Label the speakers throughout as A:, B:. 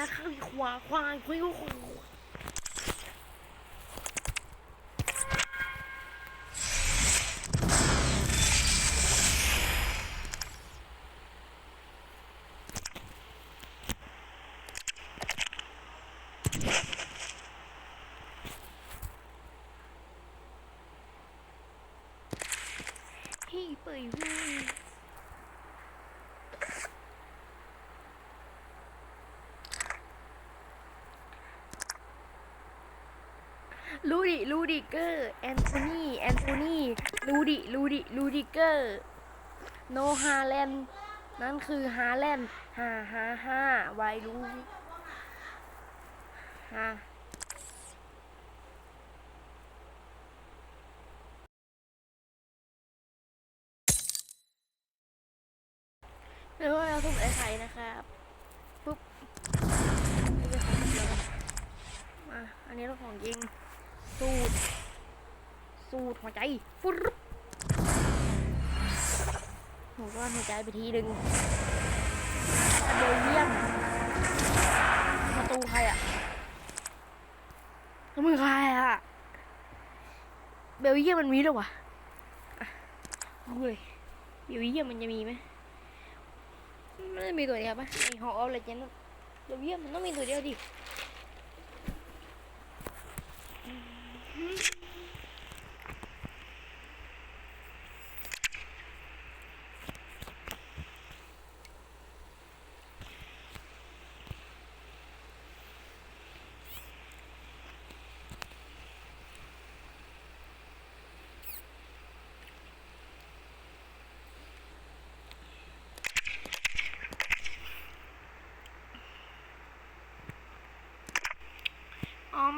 A: นะคะควาควายคุยกูพี่เปิดหู ลูดิลูดิเกอร์แอนโทนีแอนโทนีลูดิลูดิลูดิเกอร์โนฮาแลนด์นั่นคือฮาแลนด์ฮ่าฮ่าฮ่าไวลูฮาเดี๋ยวเราสุ่มไอ้ไข่นะครับปุ๊บอันมาอันนี้เราของจริง สูตร สูตรหัวใจฟุ๊บหัวก้อนหัวใจไปทีหนึ่งเบลเยียมประตูใครอะแล้วมือใครอะ เบลเยียมมันมีด้วยวะอะเอาเลยเบลเยียมมันจะมีไหมมันไม่มีตัวเดียวปะไอฮอลอะไรเจนเบลเยียมมันต้องมีตัวเดียวดิ Mm-hmm.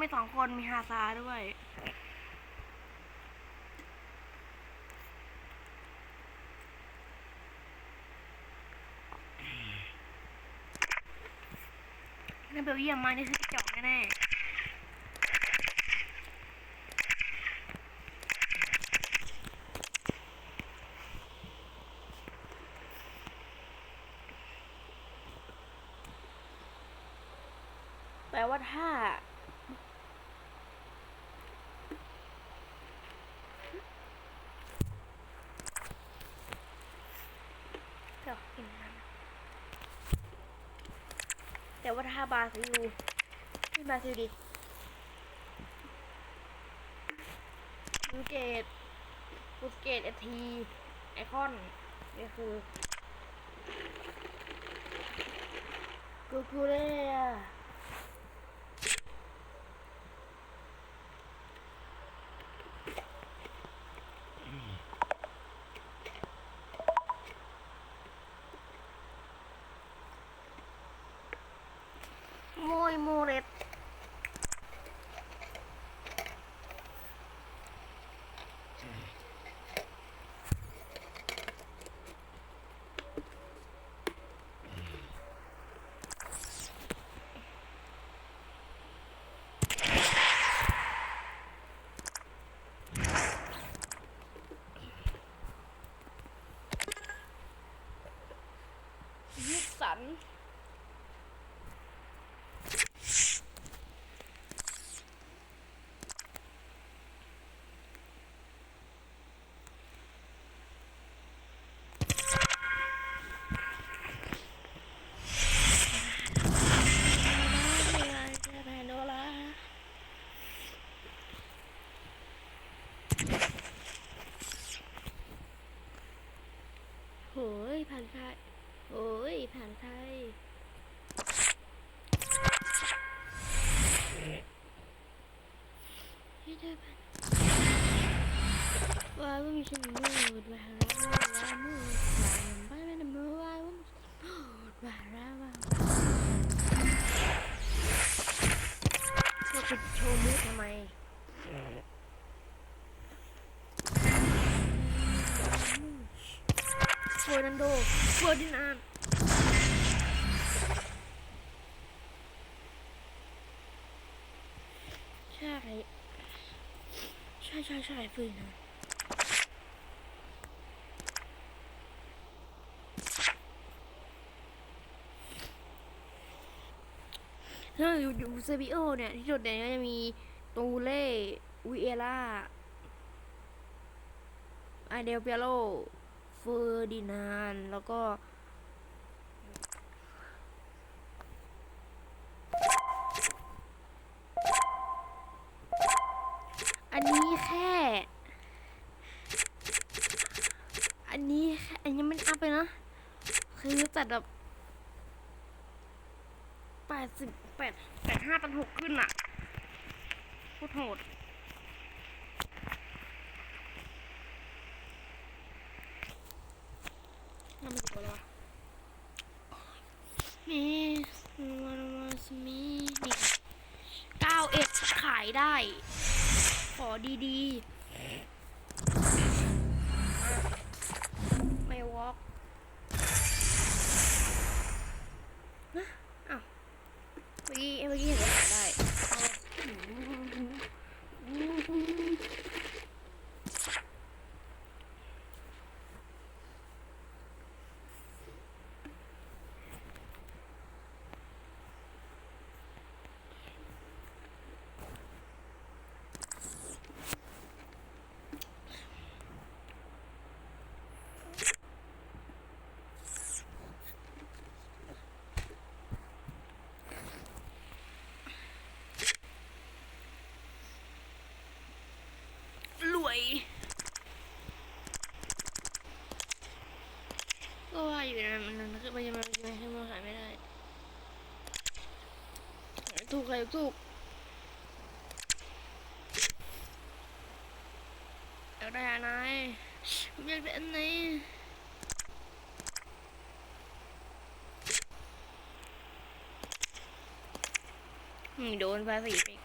A: มีสองคนมีฮาซาด้วยนั่นเบลเยียมมานี่คือจองแน่ๆแปลว่าถ้า เดี๋ยวกินน้ำ แต่ว่าถ้าบาซิลไม่บาซิลดิบูเกตบูเกตเอทีไอคอนนี่คือกูกูเล่โมยโมเรตยิสัน แพนโดล่าโหย ผ่านไทยโอ้ย ผ่านไทยที่ได้ผ่านว่าว่ามีฉันมืดว่าเราว่ามืดว่าไม่ได้มืดว่าว่าว่าเราว่า ฟอร์นันโดเฟอร์ดินานใช่ ใช่ใช่ใช่เฟอร์ดินานแล้วอยู่อยู่เซบิโอเนี่ย ที่โดดเด่นก็จะมีตูเล่วิเอล่าไอเดลเปียโล อร์ดินานแล้วก็ อันนี้แค่ อันนี้อันนี้มันอัพเลยนะ คือจัดแบบแปดสิบแปดแปดห้าตันหกขึ้นอะโคตรโหด ทำไมถึงอะไรวะ มีมันมาสมีนี่เก้าเอ็ดขายได้ ขอดีๆ ไม่วอล์กนะอ้าวเมื่อกี้เมื่อกี้เห็นว่าขายได้เอารวย ก็ว่าอยู่นะมันมันคือมันยังมันยังให้มันขายไม่ได้ ถูกใครถูกอยากได้อะไรอยากได้อันไหนโดนภาษีไป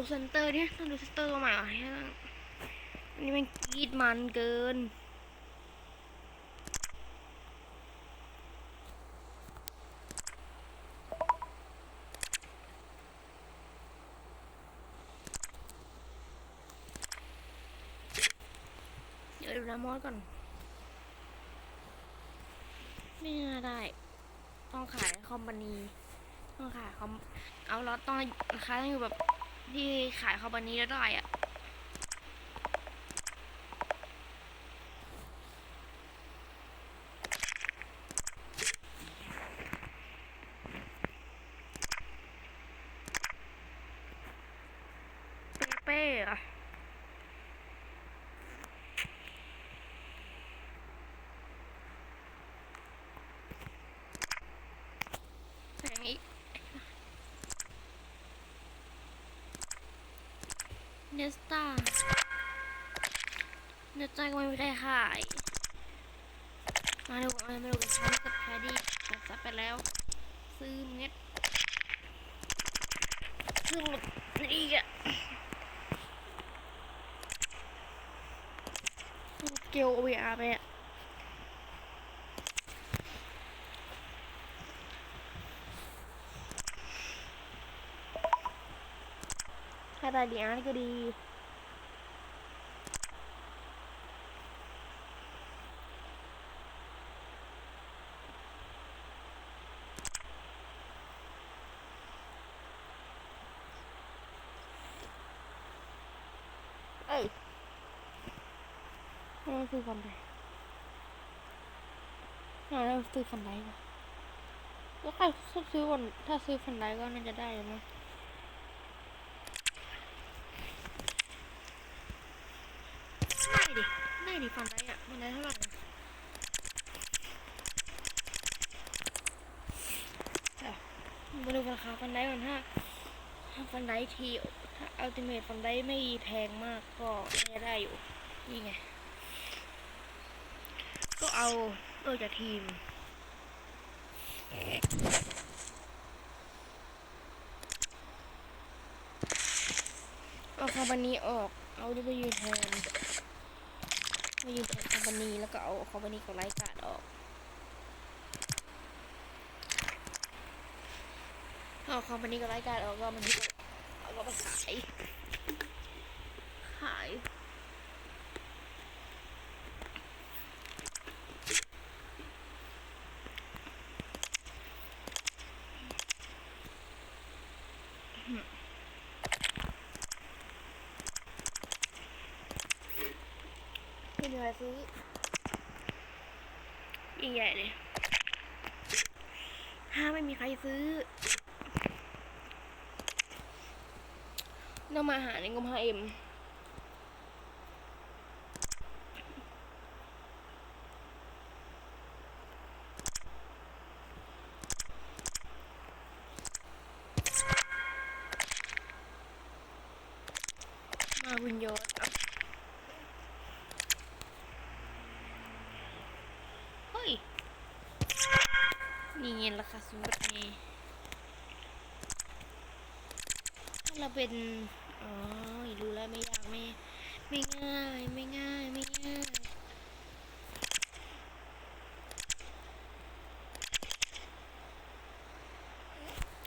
A: ดูเซนเตอร์เนี่ยต้องดูเซนเตอร์ตัวใหม่เหรอนี่ยอันนี้มันกรีดมันเกินเดี๋ยวดูน้ำมอสก่อน ไม่น่าได้ ต้องขายคอมพานีต้องขายคอม เอาล็อตต้องราคาต้องอยู่แบบ ที่ขายคอมบันนี้ได้อะเป้ๆอะแสงอีก เนสตาเนสตาก็ไม่ได้หาย มาดูมาดูกันช้อนกับแพดดี้จับไปแล้ว ซื้อเม็ดซื้อหมดนี่อะเกลโอเวอาร์ไปอะ ได้ดีอาร์ตก็ดีเอ้ยไม่ได้ซื้อฟันไดไม่ได้ซื้อฟันไดปะแล้วใครซื้อวันถ้าซื้อฟันไดก็น่าจะได้อยู่ ดิฟันได้อะมันได้เท่าไหร่มาดูราคาฟันได้ก่อนฮะฟันได้ทีถ้าอัลติเมทฟันได้ไม่แพงมากก็ได้อยู่ นี่ไง ก็เอาเออจากทีมเอาคาบันนี้ออก เอาดิบยืนแทน W แทนคอมพานีแล้วก็เอาคอมพานีกับไลฟ์การ์ดออกเอาคอมพานีกับไลฟ์การ์ดออกก็มันที่เอาก็ไปขาย ขาย ละสิยิ่ใหญ่เลยถ้าไม่มีใครซื้อต้องมาหาในกฮาเอ็ม เงินราคาสูงแบบนี้ถ้าเราเป็นอ๋อรู้แล้วไม่ยากไม่ไม่ง่ายไม่ง่ายไม่ง่าย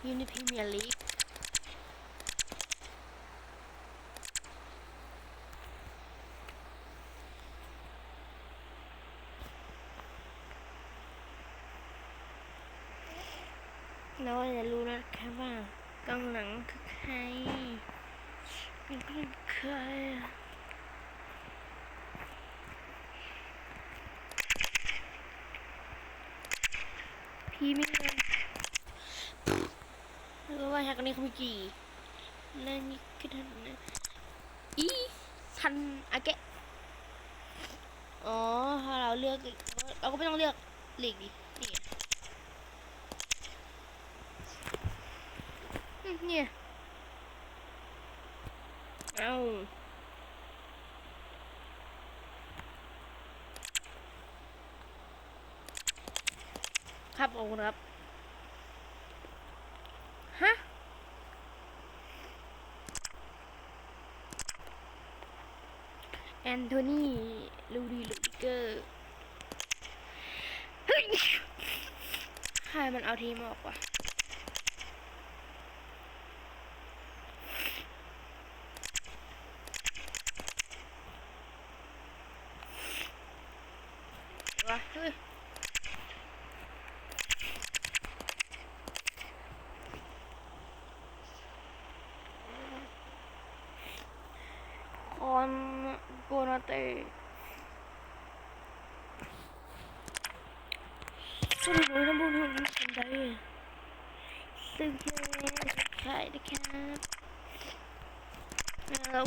A: ยูนิพรีเมียร์ลีก เรู้นะคะว่ากองหลังคือใครเป็นคนใครพี่ไม่เงินรู้ว่าชักนี้เขามีกี่เล่นนี่คือทันนะอีทันอาเกะอ๋อถ้าเราเลือกเราก็ไม่ต้องเลือกหลีกดินี่ไง อืม เนี่ย เอาครับขอบคุณครับ ฮะ แอนโทนีลูดีลูดิเกอร์ใครมันเอาทีมออกวะ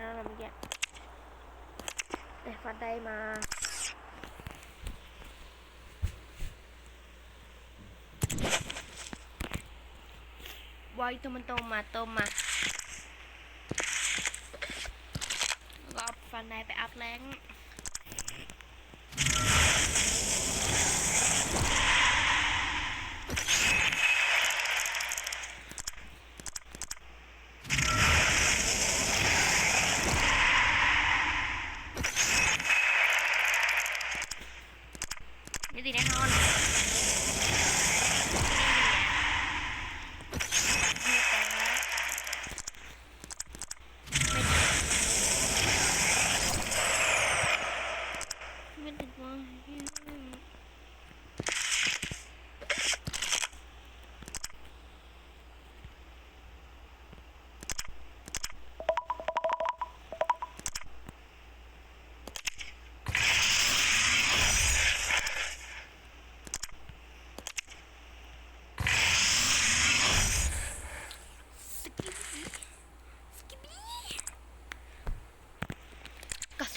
A: แล้วนะเมื่อกี้แต่ฟันได้มาไว้ตัวมันโตมาโตมาก็ฟันได้ไปอัพแรงค์ ไม่ติดแน่นอนนี่แต่ไม่ไม่ติดว่า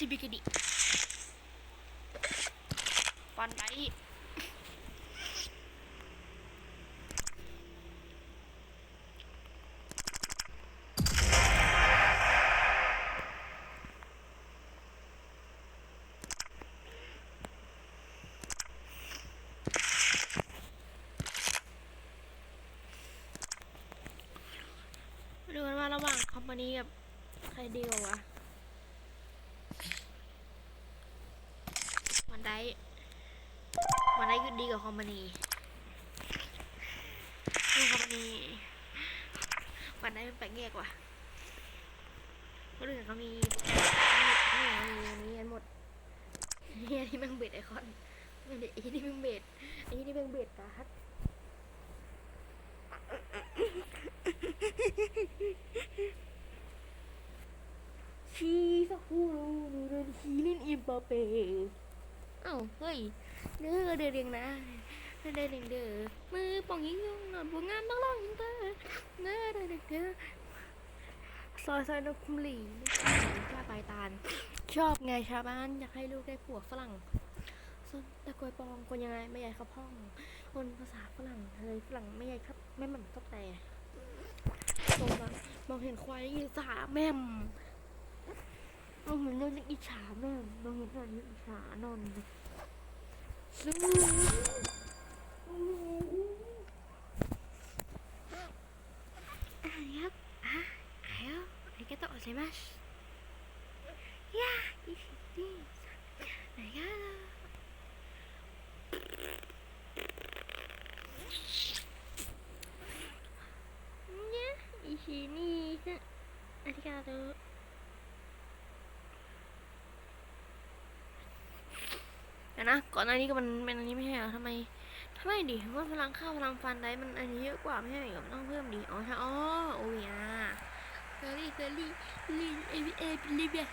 A: ซิบิกิดิันไดดูกันว่าระหว่างคอมพานีกับใครดีกว่าวะ วันได้วันไดีกว่าคอมพานีคือคอมพานีวันได้มันแปลกแยกว่ะคนอื่นเขามีนี่มีมีกันหมดนี่ยที่ม่งเบ็ดไอคอนไม่ได้ไอ้ที่ม่งเบ็ดไอ้ที่ม่งเบ็ดการ์ดชีสักคูรูนูเรนชีลินอิมปาเป อ้าเฮ้ยเด้อเด้อเรียงนะเด้อเด้อเรียงเด้อมือป่องยิงยงหนอนบัวงามต้องร้องยิงเด้อเด้อเด้อเด้อเด้อซอยซอยนกคุมหลีชาปลายตาล ชอบไงชาวบ้านอยากให้ลูกได้ผัวฝรั่งส่วนตะกวยปองคนยังไงไม่ใหญ่ครับพ่องคนภาษาฝรั่งเฮ้ยฝรั่งไม่ใหญ่ครับแม่หม่ำก็แต่ตรงมามองเห็นควายยิงสาแม่มมองเห็นเรื่องอิจฉาแม่มองเห็นเรื่องอิจฉานอน あよありがとうございます。いやーいいいいありがとうね一緒にありがとう。 นะ ก่อนหน้านี้ก็มันเป็นอันนี้ไม่ใช่เหรอทำไมทำไมดิว่าพลังข้าวพลังฟันได้มันอันนี้เยอะกว่าไม่ใช่เหรอมันต้องเพิ่มดิอ๋อใช่อ๋อโอ้ยอะเกอรี่เกอรี่ลีเอวีเอลิเบีย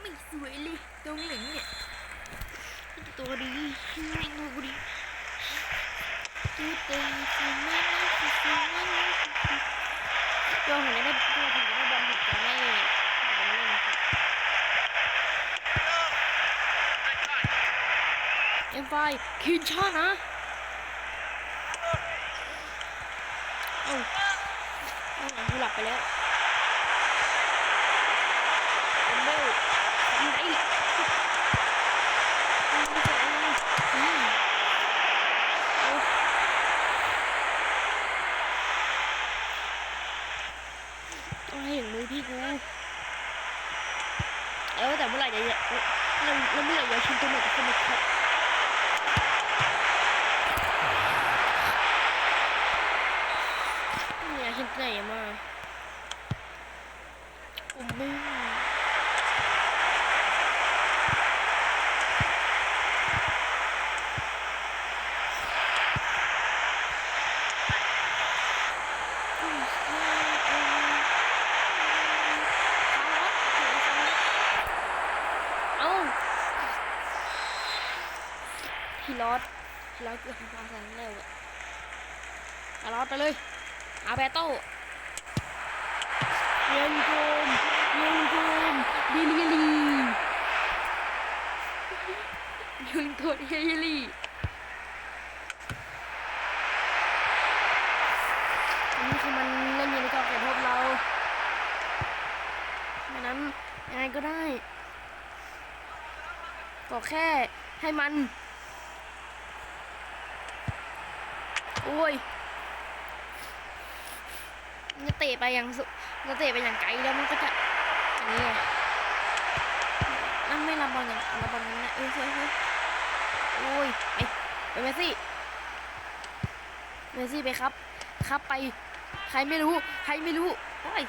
A: ไม่สวยเลยตรงหลิงเนี่ยตัวดีไม่ตัวดีตัวดีสวยมากสวยมากตัวผมจะได้ตัวผมจะได้บอลผมจะไม่ผมจะไม่เล่นนะครับ เอ็มไฟคินชานะเอ้าเอ้ากูหลับไปแล้วเอ็มเบลทำไรทำไรอืมโอ้ต้องให้ถึงมือพี่กูเออแต่เมื่อไหร่จะเราเราเมื่อไหร่จะชินตัวใหม่กับคนในครับ นี่นะคิด ไหนมาผมไม่เอ้าพี่รอดพี่รอดเกือบพาแสนเร็วอะพี่รอดไปเลย อาเบโต้เย็นโกมเย็นโกมดิลิลียุนโกดเฮลีอันนี้คือมันเล่นอยู่ในกรอบเขตโทษเราดังนั้นยังไงก็ได้ ก็แค่ให้มัน โอ้ยะเตะไปอย่างสุมันจะเตะไปอย่างไกลแล้วมันก็จะอย่างนี้นั่นไม่รับบอลอย่างรับบอลนั้นนะเออสวยสวยโอ้ยไปไปเมสซี่เมสซี่ไปครับ ครับไป ใครไม่รู้ ใครไม่รู้โอ้ย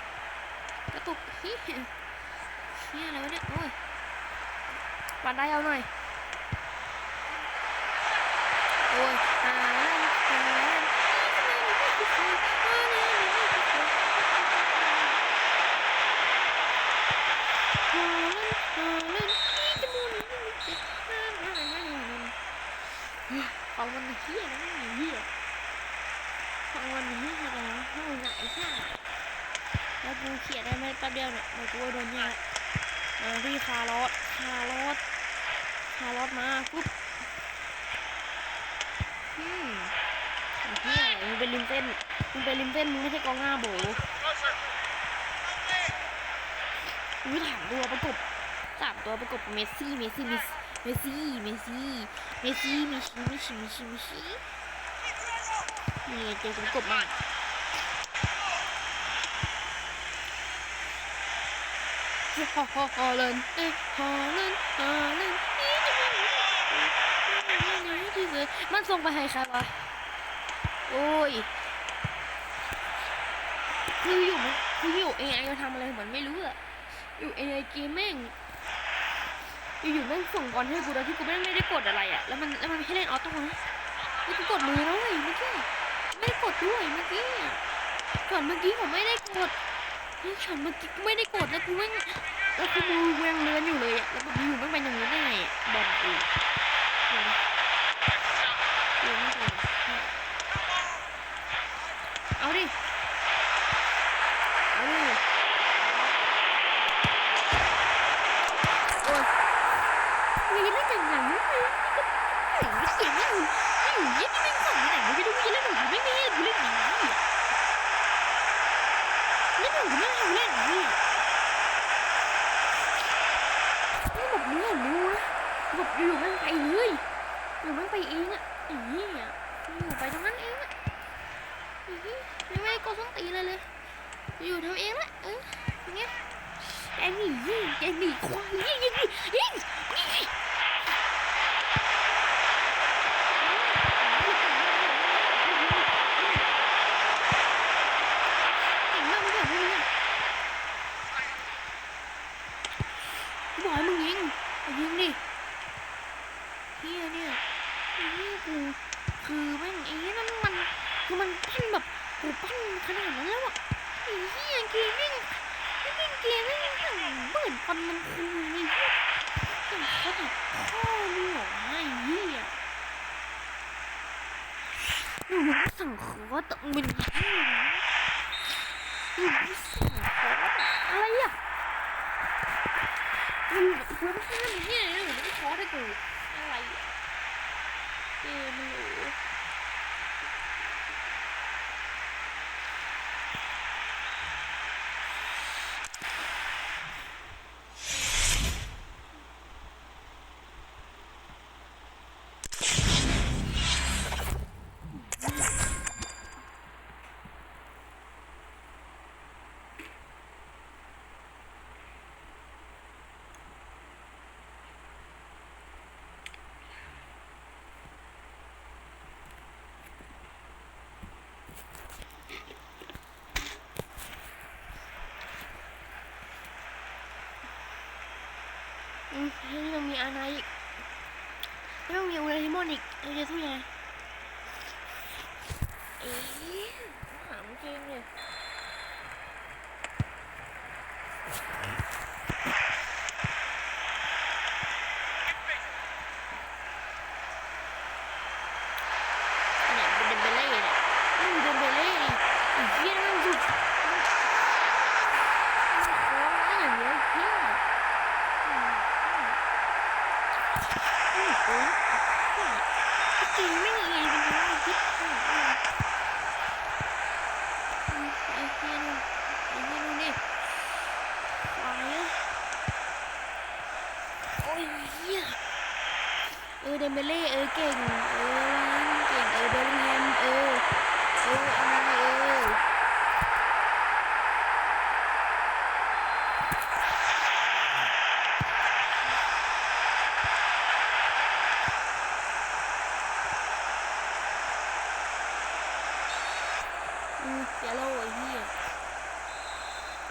A: กระตุกเฮียเฮียอะไรวะเนี่ยโอ้ยปันได้เอาหน่อยโอ้ยอ่า ของมันเฮี้ยนะมันเฮี้ยของมันเฮี้ยอะไรวะของมันไอ้ห่าแล้วกูเขียนได้ไหมแป๊บเดียวเนี่ยเดี๋ยวกูโดนเนี่ยมาที่คาร์ลอสคาร์ลอสคาร์ลอสมาปุ๊บอืมไอ้เฮียอะไรมึงเป็นริมเส้นมึงเป็นริมเส้นมึงไม่ใช่กองหน้าโบมึงถามตัวประกบสามตัวประกบเมสซี่เมสซี่เมส เมสซี่ เมสซี่ เมสซี่เมสซี่เมสซี่เมสซี่เมสซี่นี่ไงเจอประกบมาฮอฮอฮอเลนเอ้ฮอเลนฮอเลนที่สุดมันส่งไปให้ใครวะ โอ้ยคืออยู่มันคืออยู่ AI มันทำอะไรของมันไม่รู้อะอยู่ AI เกมแม่ง อยู่ๆแม่งส่งบอลให้กูโดยที่กูไม่ไม่ได้กดอะไรอะ แล้วมันแล้วมันไม่ให้เล่นออโต้นะแล้วกูกดมือแล้วเว้ยเมื่อกี้ไม่ได้กดด้วยเมื่อกี้ก่อนเมื่อกี้ผมไม่ได้กดนี่ฉันเมื่อกี้ไม่ได้กดแล้วกูแม่งแล้วกูมือกูยังเลื้อนอยู่เลยอะ แล้วแบบอยู่แม่งเป็นอย่างนี้ได้ไงบอลอีกเดี๋ยวนะเดี๋ยวนะเดี๋ยวนะเอาดิ เอาดิ โอ้ยมีเล่นอย่างไรไม่มีก็ไม่เสียงไม่อยู่ไม่อยู่ยี่ไม่สั่งที่ไหนไม่รู้จะเล่นหนูไม่มีกูเล่นอย่างนี้อะเล่นหนูไม่ให้เล่นอย่างนี้อะ นี่แบบนี้เห็นรู้นะแบบอยู่มันไปเลยอยู่มันไปเองอะไอ้เหี้ยอยู่ไปตรงนั้นเองอะไอ้เหี้ยไม่ไม่ก็ต้องตีเลยเลย อยู่ทำเองละเอออย่างเงี้ยแกหนียี่แกหนีควายยี่ยี่ยี่ยี่ยี่เก่งมากมึงแบบนี้เนี่ยกูบอกให้มึงยิงเอา ยิงดิเฮียเนี่ยไอ้เฮียกูคือแม่งไอ้เฮียนั่นมันคือมันปั้นแบบกูปั้นขนาดนั้นแล้วอะไอ้เฮียเกมแม่งไอ้แม่งเกมแม่งอย่างเบิดฟันมันคูไอ้เฮียอย่างเขาแบบพ่อมึงเหรอวไอ้เฮียหนูสั่งขอต่มึงเป็นเฮียนะหนูไม่สั่งขออะไรอะ มึงกูไม่ใช่มึงเนี่ยนะมึงไม่ขอให้กูอะไรอะเกมหนูอืม แล้วยังมีอะไรอีกแล้วยังมีอุลติมอนอีกเราจะสู้ยังไงเอ๊ะถามจริงเลยเป็นเดมเบเล่เนี่ยนี่เดมเบเล่นี่ไอ้เหี้ยนั่นสุดโอ้ยอย่างเงี้ยเหี้ย อืมโอ้ยจริงไม่มีไงเป็นยังไงคิดอืมอืมอืมไอ้เหี้ยนู่นไอ้เหี้ยนู่นนี่ตายแล้วโอ้ยเหี้ยเออเดมเบเล่เออเก่งเออวานเก่งเออเบลลิงแฮมเออเออเอามาเอออืมเสียโลไอ้เหี้ย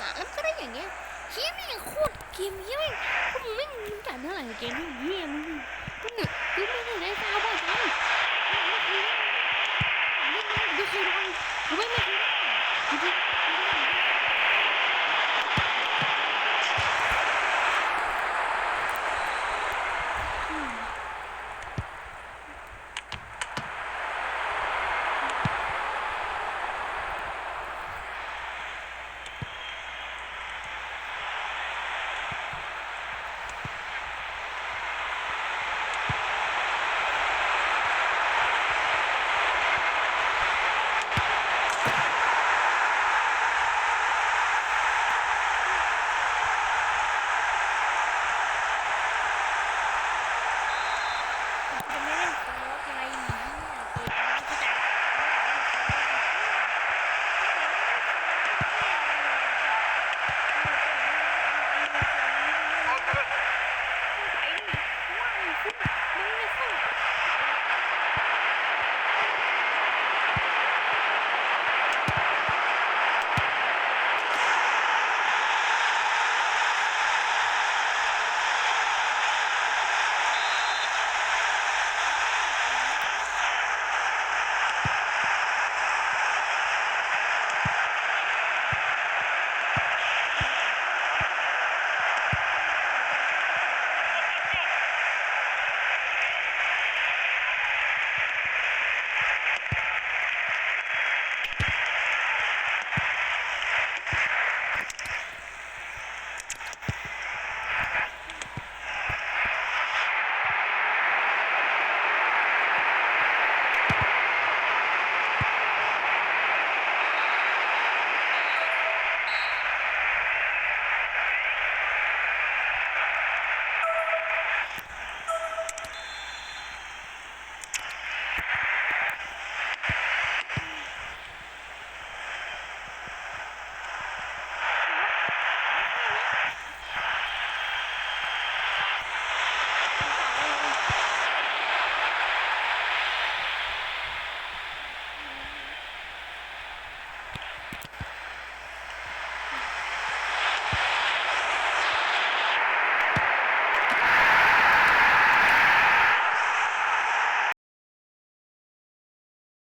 A: อะแล้วก็ได้อย่างเงี้ยเฮียไม่งโคตรเกมเฮียแม่งพวกมึงไม่มึง จ่า